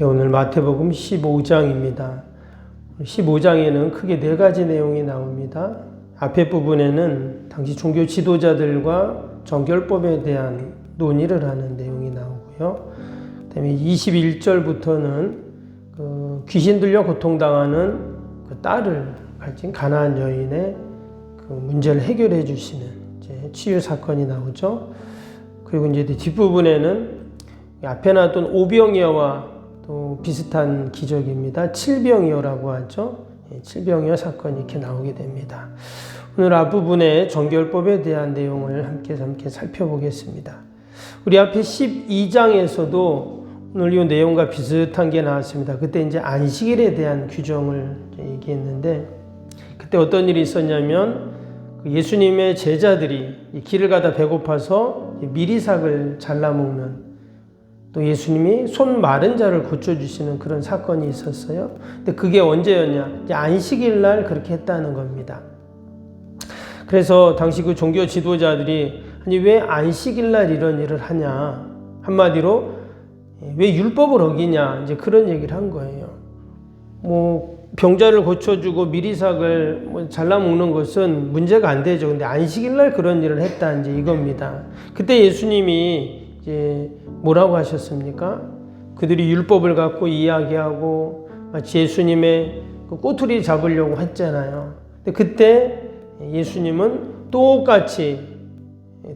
예, 오늘 마태복음 15장입니다. 15장에는 크게 네 가지 내용이 나옵니다. 앞에 부분에는 당시 종교 지도자들과 정결법에 대한 논의를 하는 내용이 나오고요. 그다음에 21절부터는 그 귀신 들려 고통당하는 그 딸을 가진 가나안 여인의 그 문제를 해결해 주시는 치유 사건이 나오죠. 그리고 이제 뒷부분에는 앞에 놨던 오병이어와 또 비슷한 기적입니다. 칠병이어라고 하죠. 예, 칠병이어 사건이 이렇게 나오게 됩니다. 오늘 앞부분에 정결법에 대한 내용을 함께 함께 살펴보겠습니다. 우리 앞에 12장에서도 오늘 이 내용과 비슷한 게 나왔습니다. 그때 이제 안식일에 대한 규정을 얘기했는데 그때 어떤 일이 있었냐면 그 예수님의 제자들이 길을 가다 배고파서 미리삭을 잘라 먹는 또 예수님이 손 마른 자를 고쳐주시는 그런 사건이 있었어요. 근데 그게 언제였냐? 안식일 날 그렇게 했다는 겁니다. 그래서 당시 그 종교 지도자들이 아니 왜 안식일 날 이런 일을 하냐? 한마디로 왜 율법을 어기냐? 이제 그런 얘기를 한 거예요. 뭐 병자를 고쳐주고 미리삭을 뭐 잘라 먹는 것은 문제가 안 되죠. 근데 안식일 날 그런 일을 했다 이제 이겁니다. 그때 예수님이 이제 뭐라고 하셨습니까? 그들이 율법을 갖고 이야기하고 마치 예수님의 그 꼬투리 잡으려고 했잖아요. 근데 그때 예수님은 똑같이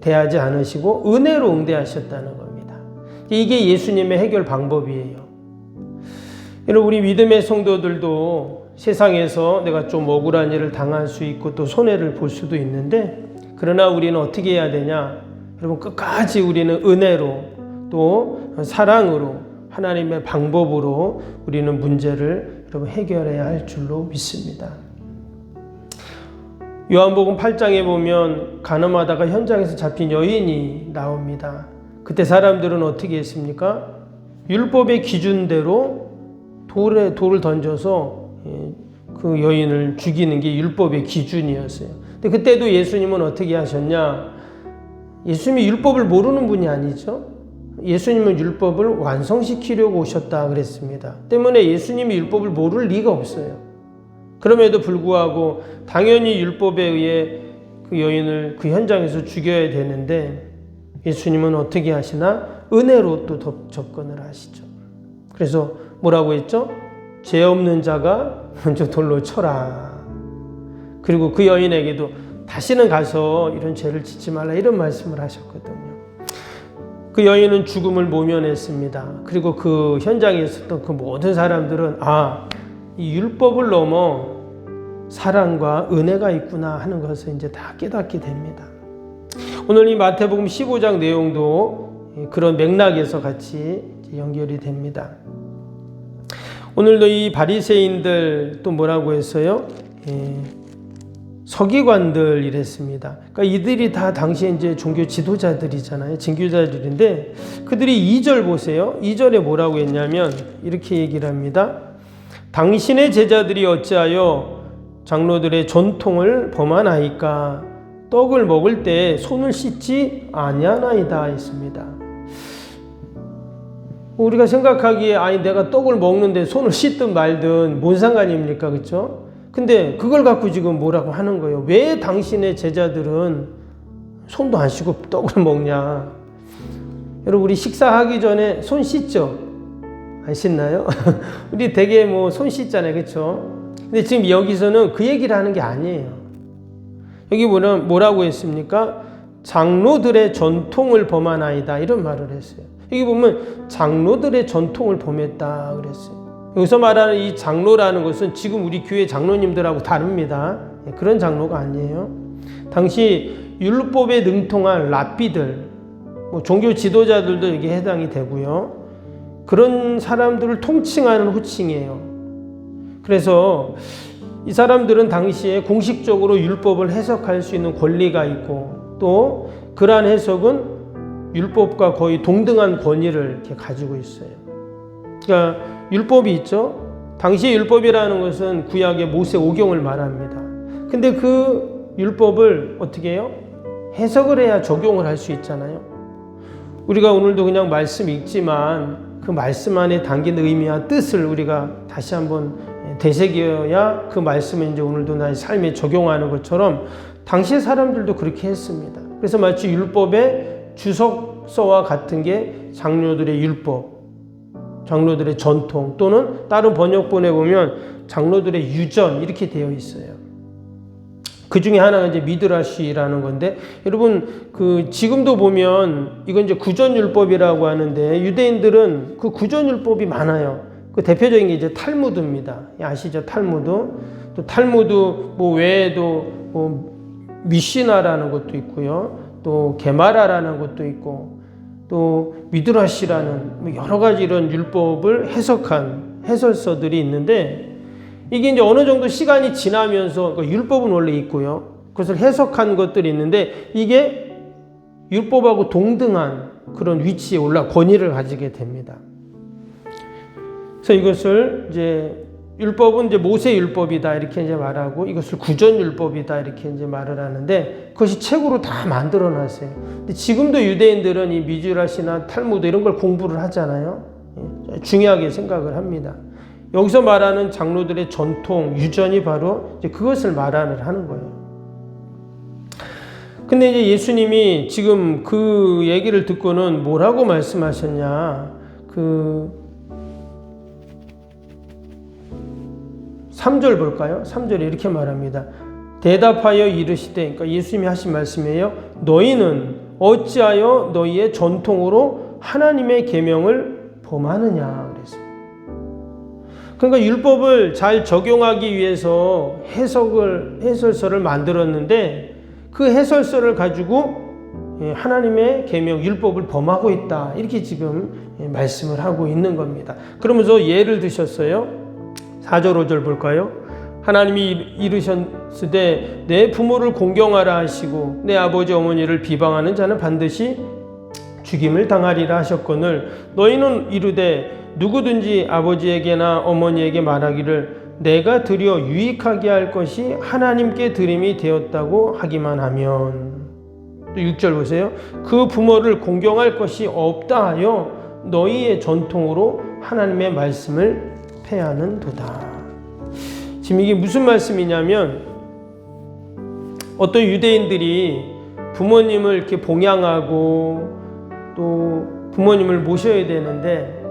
대하지 않으시고 은혜로 응대하셨다는 겁니다. 이게 예수님의 해결 방법이에요. 여러분 우리 믿음의 성도들도 세상에서 내가 좀 억울한 일을 당할 수 있고 또 손해를 볼 수도 있는데 그러나 우리는 어떻게 해야 되냐? 여러분 끝까지 우리는 은혜로 또 사랑으로 하나님의 방법으로 우리는 문제를 여러분 해결해야 할 줄로 믿습니다. 요한복음 8장에 보면 가늠하다가 현장에서 잡힌 여인이 나옵니다. 그때 사람들은 어떻게 했습니까? 율법의 기준대로 돌에 돌을 던져서 그 여인을 죽이는 게 율법의 기준이었어요. 근데 그때도 예수님은 어떻게 하셨냐? 예수님이 율법을 모르는 분이 아니죠. 예수님은 율법을 완성시키려고 오셨다 그랬습니다. 때문에 예수님이 율법을 모를 리가 없어요. 그럼에도 불구하고 당연히 율법에 의해 그 여인을 그 현장에서 죽여야 되는데 예수님은 어떻게 하시나? 은혜로 또 접근을 하시죠. 그래서 뭐라고 했죠? 죄 없는 자가 먼저 돌로 쳐라. 그리고 그 여인에게도 다시는 가서 이런 죄를 짓지 말라 이런 말씀을 하셨거든요. 그 여인은 죽음을 모면했습니다. 그리고 그 현장에 있었던 그 모든 사람들은 아, 이 율법을 넘어 사랑과 은혜가 있구나 하는 것을 이제 다 깨닫게 됩니다. 오늘 이 마태복음 15장 내용도 그런 맥락에서 같이 연결이 됩니다. 오늘도 이 바리새인들 또 뭐라고 했어요? 예, 서기관들 이랬습니다. 그러니까 이들이 다 당시에 이제 종교 지도자들이잖아요. 진교자들인데 그들이 2절 보세요. 2절에 뭐라고 했냐면 이렇게 얘기를 합니다. 당신의 제자들이 어찌하여 장로들의 전통을 범하나이까 떡을 먹을 때 손을 씻지 아니하나이다 했습니다. 우리가 생각하기에 아니 내가 떡을 먹는데 손을 씻든 말든 뭔 상관입니까? 그렇죠? 근데 그걸 갖고 지금 뭐라고 하는 거예요? 왜 당신의 제자들은 손도 안 씻고 떡을 먹냐? 여러분 우리 식사하기 전에 손 씻죠? 안 씻나요? 우리 되게 뭐 손 씻잖아요, 그렇죠? 근데 지금 여기서는 그 얘기를 하는 게 아니에요. 여기 보면 뭐라고 했습니까? 장로들의 전통을 범하나이다 이런 말을 했어요. 여기 보면 장로들의 전통을 범했다 그랬어요. 여기서 말하는 이 장로라는 것은 지금 우리 교회 장로님들하고 다릅니다. 예, 그런 장로가 아니에요. 당시 율법에 능통한 랍비들, 뭐 종교 지도자들도 여기에 해당이 되고요. 그런 사람들을 통칭하는 호칭이에요. 그래서 이 사람들은 당시에 공식적으로 율법을 해석할 수 있는 권리가 있고 또 그러한 해석은 율법과 거의 동등한 권위를 이렇게 가지고 있어요. 그러니까 율법이 있죠. 당시의 율법이라는 것은 구약의 모세 오경을 말합니다. 근데 그 율법을 어떻게 해요? 해석을 해야 적용을 할 수 있잖아요. 우리가 오늘도 그냥 말씀 읽지만 그 말씀 안에 담긴 의미와 뜻을 우리가 다시 한번 되새겨야 그 말씀을 이제 오늘도 나의 삶에 적용하는 것처럼 당시의 사람들도 그렇게 했습니다. 그래서 마치 율법의 주석서와 같은 게 장로들의 율법, 장로들의 전통 또는 다른 번역본에 보면 장로들의 유전 이렇게 되어 있어요. 그 중에 하나가 이제 미드라시라는 건데 여러분 그 지금도 보면 이건 이제 구전율법이라고 하는데 유대인들은 그 구전율법이 많아요. 그 대표적인 게 이제 탈무드입니다. 아시죠? 탈무드. 또 탈무드 뭐 외에도 뭐 미시나라는 것도 있고요. 또 게마라라는 것도 있고 또 미드라시라는 뭐 여러 가지 이런 율법을 해석한 해설서들이 있는데 이게 이제 어느 정도 시간이 지나면서 그러니까 율법은 원래 있고요. 그것을 해석한 것들이 있는데 이게 율법하고 동등한 그런 위치에 올라 권위를 가지게 됩니다. 그래서 이것을 이제 율법은 이제 모세 율법이다 이렇게 이제 말하고 이것을 구전 율법이다 이렇게 이제 말을 하는데 그것이 책으로 다 만들어 놨어요. 근데 지금도 유대인들은 이 미주라시나 탈무드 이런 걸 공부를 하잖아요. 예, 중요하게 생각을 합니다. 여기서 말하는 장로들의 전통, 유전이 바로 그것을 말하는 하는 거예요. 근데 이제 예수님이 지금 그 얘기를 듣고는 뭐라고 말씀하셨냐. 그 3절 볼까요? 3절에 이렇게 말합니다. 대답하여 이르시되, 그러니까 예수님이 하신 말씀이에요. 너희는 어찌하여 너희의 전통으로 하나님의 계명을 범하느냐 그랬어요. 그러니까 율법을 잘 적용하기 위해서 해석을 해설서를 만들었는데 그 해설서를 가지고 예, 하나님의 계명 율법을 범하고 있다 이렇게 지금 예, 말씀을 하고 있는 겁니다. 그러면서 예를 드셨어요. 4절 5절 볼까요? 하나님이 이르셨으되 내 부모를 공경하라 하시고 내 아버지 어머니를 비방하는 자는 반드시 죽임을 당하리라 하셨거늘 너희는 이르되 누구든지 아버지에게나 어머니에게 말하기를 내가 드려 유익하게 할 것이 하나님께 드림이 되었다고 하기만 하면 또 6절 보세요. 그 부모를 공경할 것이 없다 하여 너희의 전통으로 하나님의 말씀을 패하는 도다. 지금 이게 무슨 말씀이냐면 어떤 유대인들이 부모님을 이렇게 봉양하고 또 부모님을 모셔야 되는데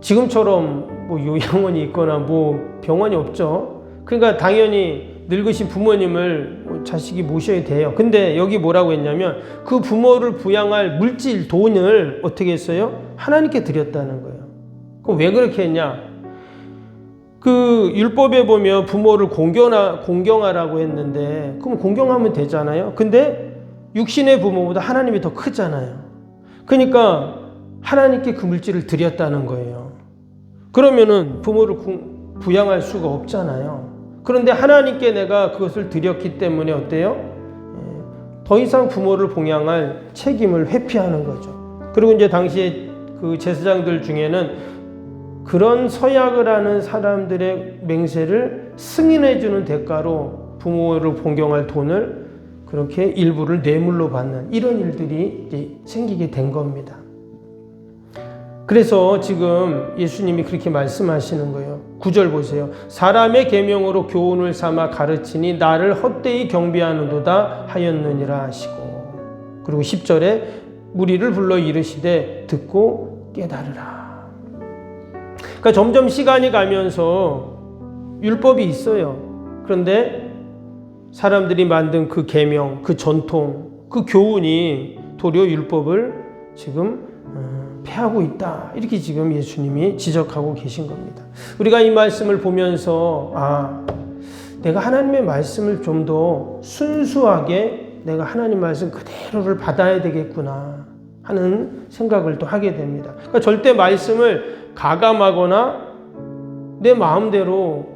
지금처럼 뭐 요양원이 있거나 뭐 병원이 없죠. 그러니까 당연히 늙으신 부모님을 뭐 자식이 모셔야 돼요. 근데 여기 뭐라고 했냐면 그 부모를 부양할 물질, 돈을 어떻게 했어요? 하나님께 드렸다는 거예요. 그럼 왜 그렇게 했냐? 그 율법에 보면 부모를 공경하, 공경하라고 했는데 그럼 공경하면 되잖아요. 근데 육신의 부모보다 하나님이 더 크잖아요. 그러니까 하나님께 그 물질을 드렸다는 거예요. 그러면은 부모를 부양할 수가 없잖아요. 그런데 하나님께 내가 그것을 드렸기 때문에 어때요? 예, 더 이상 부모를 봉양할 책임을 회피하는 거죠. 그리고 이제 당시에 그 제사장들 중에는 그런 서약을 하는 사람들의 맹세를 승인해 주는 대가로 부모를 봉경할 돈을 그렇게 일부를 뇌물로 받는 이런 일들이 생기게 된 겁니다. 그래서 지금 예수님이 그렇게 말씀하시는 거예요. 구절 보세요. 사람의 계명으로 교훈을 삼아 가르치니 나를 헛되이 경배하는도다 하였느니라 하시고 그리고 10절에 무리를 불러 이르시되 듣고 깨달으라. 그러니까 점점 시간이 가면서 율법이 있어요. 그런데 사람들이 만든 그 계명, 그 전통, 그 교훈이 도리어 율법을 지금 패하고 있다. 이렇게 지금 예수님이 지적하고 계신 겁니다. 우리가 이 말씀을 보면서 아, 내가 하나님의 말씀을 좀 더 순수하게 내가 하나님 말씀 그대로를 받아야 되겠구나 하는 생각을 또 하게 됩니다. 그러니까 절대 말씀을 가감하거나 내 마음대로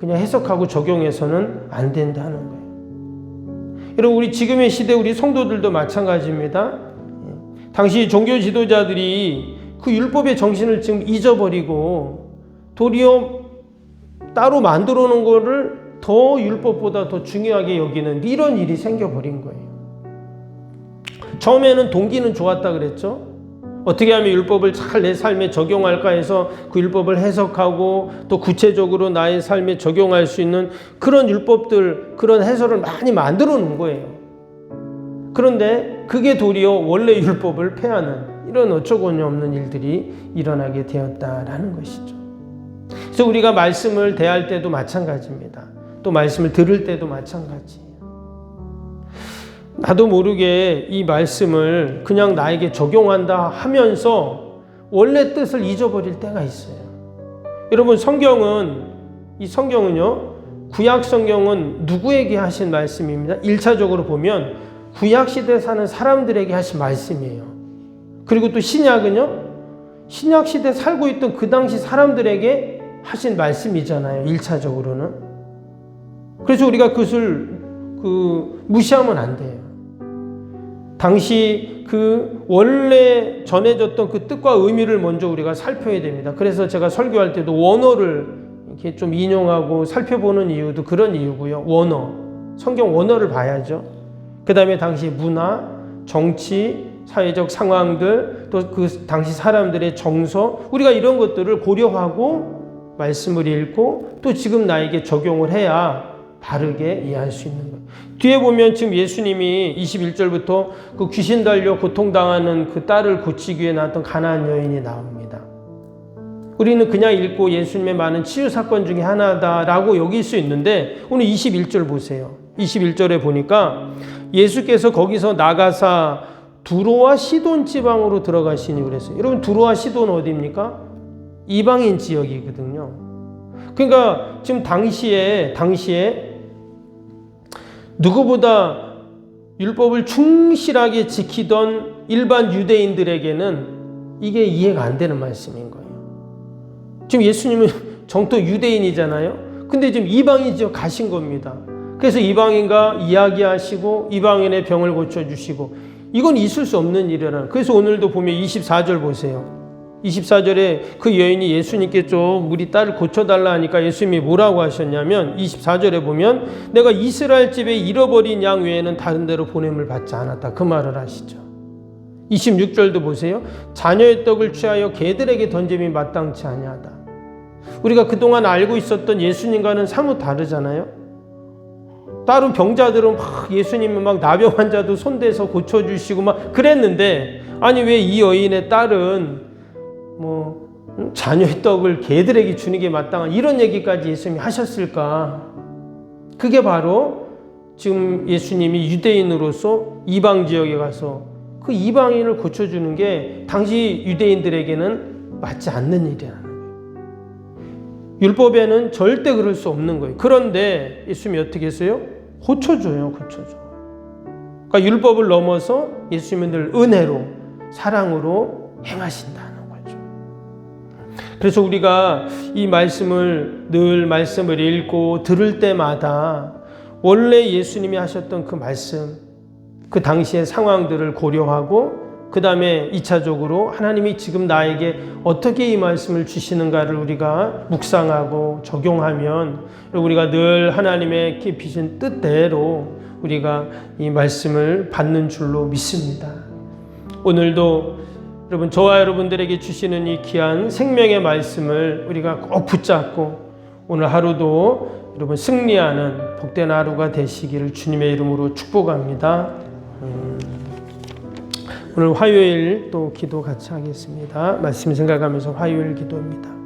그냥 해석하고 적용해서는 안 된다는 거예요. 여러분 우리 지금의 시대 우리 성도들도 마찬가지입니다. 당시 종교 지도자들이 그 율법의 정신을 지금 잊어버리고 도리어 따로 만들어 놓은 거를 더 율법보다 더 중요하게 여기는 이런 일이 생겨버린 거예요. 처음에는 동기는 좋았다 그랬죠. 어떻게 하면 율법을 잘 내 삶에 적용할까 해서 그 율법을 해석하고 또 구체적으로 나의 삶에 적용할 수 있는 그런 율법들, 그런 해설을 많이 만들어 놓은 거예요. 그런데 그게 도리어 원래 율법을 폐하는 이런 어처구니 없는 일들이 일어나게 되었다라는 것이죠. 그래서 우리가 말씀을 대할 때도 마찬가지입니다. 또 말씀을 들을 때도 마찬가지예요. 나도 모르게 이 말씀을 그냥 나에게 적용한다 하면서 원래 뜻을 잊어버릴 때가 있어요. 여러분 성경은 이 성경은요. 구약 성경은 누구에게 하신 말씀입니다. 1차적으로 보면 구약 시대 사는 사람들에게 하신 말씀이에요. 그리고 또 신약은요. 신약 시대 살고 있던 그 당시 사람들에게 하신 말씀이잖아요. 1차적으로는. 그래서 우리가 그것을 그 무시하면 안 돼요. 당시 그 원래 전해졌던 그 뜻과 의미를 먼저 우리가 살펴야 됩니다. 그래서 제가 설교할 때도 원어를 이렇게 좀 인용하고 살펴보는 이유도 그런 이유고요. 원어. 성경 원어를 봐야죠. 그 다음에 당시 문화, 정치, 사회적 상황들, 또 그 당시 사람들의 정서, 우리가 이런 것들을 고려하고 말씀을 읽고 또 지금 나에게 적용을 해야 바르게 이해할 수 있는 거예요. 뒤에 보면 지금 예수님이 21절부터 그 귀신 달려 고통당하는 그 딸을 고치기 위해 나왔던 가나안 여인이 나옵니다. 우리는 그냥 읽고 예수님의 많은 치유 사건 중에 하나다라고 여길 수 있는데 오늘 21절 보세요. 21절에 보니까 예수께서 거기서 나가사 두로와 시돈 지방으로 들어가시니 그랬어요. 여러분 두로와 시돈 어디입니까? 이방인 지역이거든요. 그러니까 지금 당시에 당시에 누구보다 율법을 충실하게 지키던 일반 유대인들에게는 이게 이해가 안 되는 말씀인 거예요. 지금 예수님은 정토 유대인이잖아요. 근데 지금 이방인 지역 가신 겁니다. 그래서 이방인과 이야기하시고 이방인의 병을 고쳐주시고 이건 있을 수 없는 일이라. 그래서 오늘도 보면 24절 보세요. 24절에 그 여인이 예수님께 좀 우리 딸을 고쳐달라 하니까 예수님이 뭐라고 하셨냐면 24절에 보면 내가 이스라엘 집에 잃어버린 양 외에는 다른 데로 보냄을 받지 않았다. 그 말을 하시죠. 26절도 보세요. 자녀의 떡을 취하여 개들에게 던짐이 마땅치 아니하다. 우리가 그동안 알고 있었던 예수님과는 사뭇 다르잖아요. 다른 병자들은 막 예수님은 막 나병 환자도 손대서 고쳐주시고 막 그랬는데 아니 왜 이 여인의 딸은 뭐 자녀의 떡을 개들에게 주는 게 마땅한 이런 얘기까지 예수님이 하셨을까? 그게 바로 지금 예수님이 유대인으로서 이방 지역에 가서 그 이방인을 고쳐주는 게 당시 유대인들에게는 맞지 않는 일이라는 거예요. 율법에는 절대 그럴 수 없는 거예요. 그런데 예수님이 어떻게 했어요? 고쳐줘요, 고쳐줘. 그러니까 율법을 넘어서 예수님은 늘 은혜로, 사랑으로 행하신다는 거죠. 그래서 우리가 이 말씀을 늘 말씀을 읽고 들을 때마다 원래 예수님이 하셨던 그 말씀, 그 당시의 상황들을 고려하고 그 다음에 2차적으로 하나님이 지금 나에게 어떻게 이 말씀을 주시는가를 우리가 묵상하고 적용하면 우리가 늘 하나님의 깊으신 뜻대로 우리가 이 말씀을 받는 줄로 믿습니다. 오늘도 여러분 저와 여러분들에게 주시는 이 귀한 생명의 말씀을 우리가 꼭 붙잡고 오늘 하루도 여러분 승리하는 복된 하루가 되시기를 주님의 이름으로 축복합니다. 음. 오늘 화요일 또 기도 같이 하겠습니다. 말씀 생각하면서 화요일 기도입니다.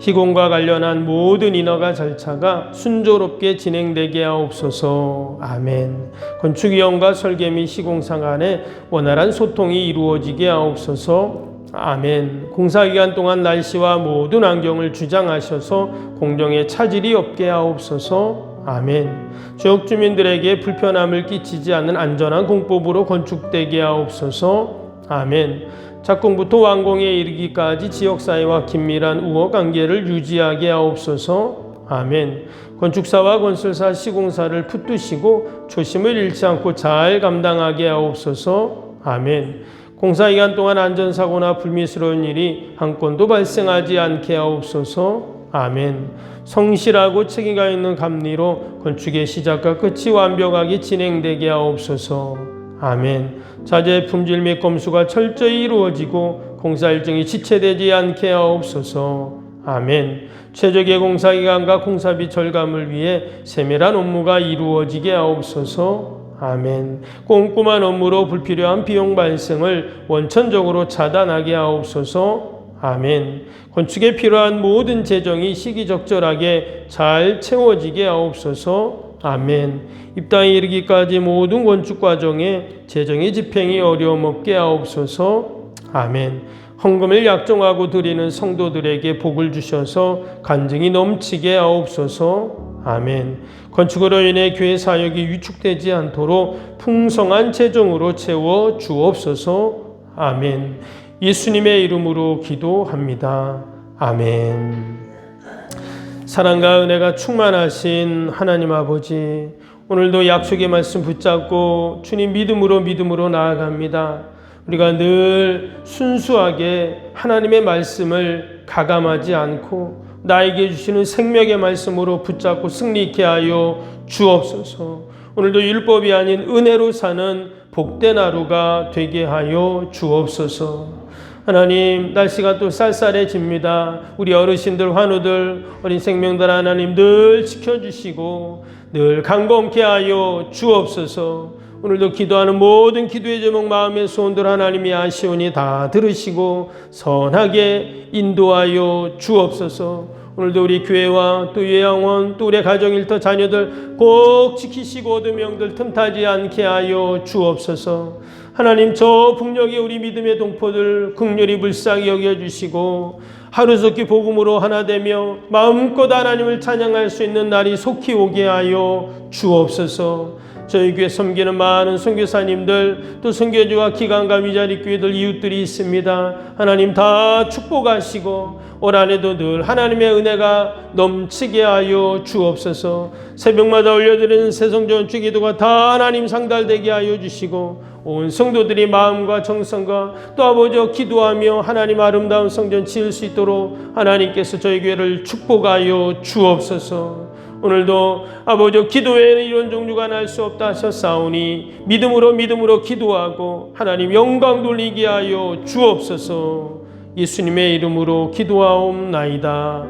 희공과 관련한 모든 인허가 절차가 순조롭게 진행되게 하옵소서. 아멘. 건축위원과 설계 및 시공상 간에 원활한 소통이 이루어지게 하옵소서. 아멘. 공사기간 동안 날씨와 모든 환경을 주장하셔서 공정에 차질이 없게 하옵소서. 아멘. 지역 주민들에게 불편함을 끼치지 않는 안전한 공법으로 건축되게 하옵소서. 아멘. 착공부터 완공에 이르기까지 지역사회와 긴밀한 우호 관계를 유지하게 하옵소서. 아멘. 건축사와 건설사 시공사를 붙드시고 초심을 잃지 않고 잘 감당하게 하옵소서. 아멘. 공사 기간 동안 안전사고나 불미스러운 일이 한 건도 발생하지 않게 하옵소서. 아멘. 성실하고 책임감 있는 감리로 건축의 시작과 끝이 완벽하게 진행되게 하옵소서. 아멘. 자재 품질 및 검수가 철저히 이루어지고 공사 일정이 지체되지 않게 하옵소서. 아멘. 최적의 공사 기간과 공사비 절감을 위해 세밀한 업무가 이루어지게 하옵소서. 아멘. 꼼꼼한 업무로 불필요한 비용 발생을 원천적으로 차단하게 하옵소서. 아멘. 건축에 필요한 모든 재정이 시기적절하게 잘 채워지게 하옵소서. 아멘. 입당에 이르기까지 모든 건축 과정에 재정의 집행이 어려움 없게 하옵소서. 아멘. 헌금을 약정하고 드리는 성도들에게 복을 주셔서 간증이 넘치게 하옵소서. 아멘. 건축으로 인해 교회 사역이 위축되지 않도록 풍성한 재정으로 채워 주옵소서. 아멘. 예수님의 이름으로 기도합니다. 아멘. 사랑과 은혜가 충만하신 하나님 아버지, 오늘도 약속의 말씀 붙잡고 주님 믿음으로 믿음으로 나아갑니다. 우리가 늘 순수하게 하나님의 말씀을 가감하지 않고 나에게 주시는 생명의 말씀으로 붙잡고 승리케 하여 주옵소서. 오늘도 율법이 아닌 은혜로 사는 복된 하루가 되게 하여 주옵소서. 하나님 날씨가 또 쌀쌀해집니다. 우리 어르신들 환우들 어린 생명들 하나님 늘 지켜주시고 늘 강건케 하여 주옵소서. 오늘도 기도하는 모든 기도의 제목 마음의 소원들 하나님이 아시오니 다 들으시고 선하게 인도하여 주옵소서. 오늘도 우리 교회와 또 예양원 또 우리 가정 일터 자녀들 꼭 지키시고 얻은 영들 틈타지 않게 하여 주옵소서. 하나님 저 북녘의 우리 믿음의 동포들 극렬히 불쌍히 여겨주시고 하루속히 복음으로 하나 되며 마음껏 하나님을 찬양할 수 있는 날이 속히 오게 하여 주옵소서. 저희 교회 섬기는 많은 선교사님들 또 선교주와 기관과 위자리 교회들 이웃들이 있습니다. 하나님 다 축복하시고 올 한해도 늘 하나님의 은혜가 넘치게 하여 주옵소서. 새벽마다 올려드리는 새성전 주기도가 다 하나님 상달되게 하여 주시고 온 성도들이 마음과 정성과 또 아버지 기도하며 하나님 아름다운 성전 지을 수 있도록 하나님께서 저희 교회를 축복하여 주옵소서. 오늘도 아버지 기도에는 이런 종류가 날 수 없다 하셨사오니 믿음으로 믿음으로 기도하고 하나님 영광 돌리게 하여 주옵소서. 예수님의 이름으로 기도하옵나이다.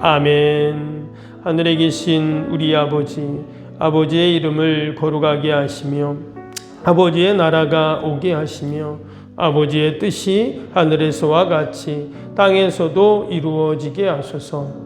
아멘. 하늘에 계신 우리 아버지 아버지의 이름을 거룩하게 하시며 아버지의 나라가 오게 하시며 아버지의 뜻이 하늘에서와 같이 땅에서도 이루어지게 하소서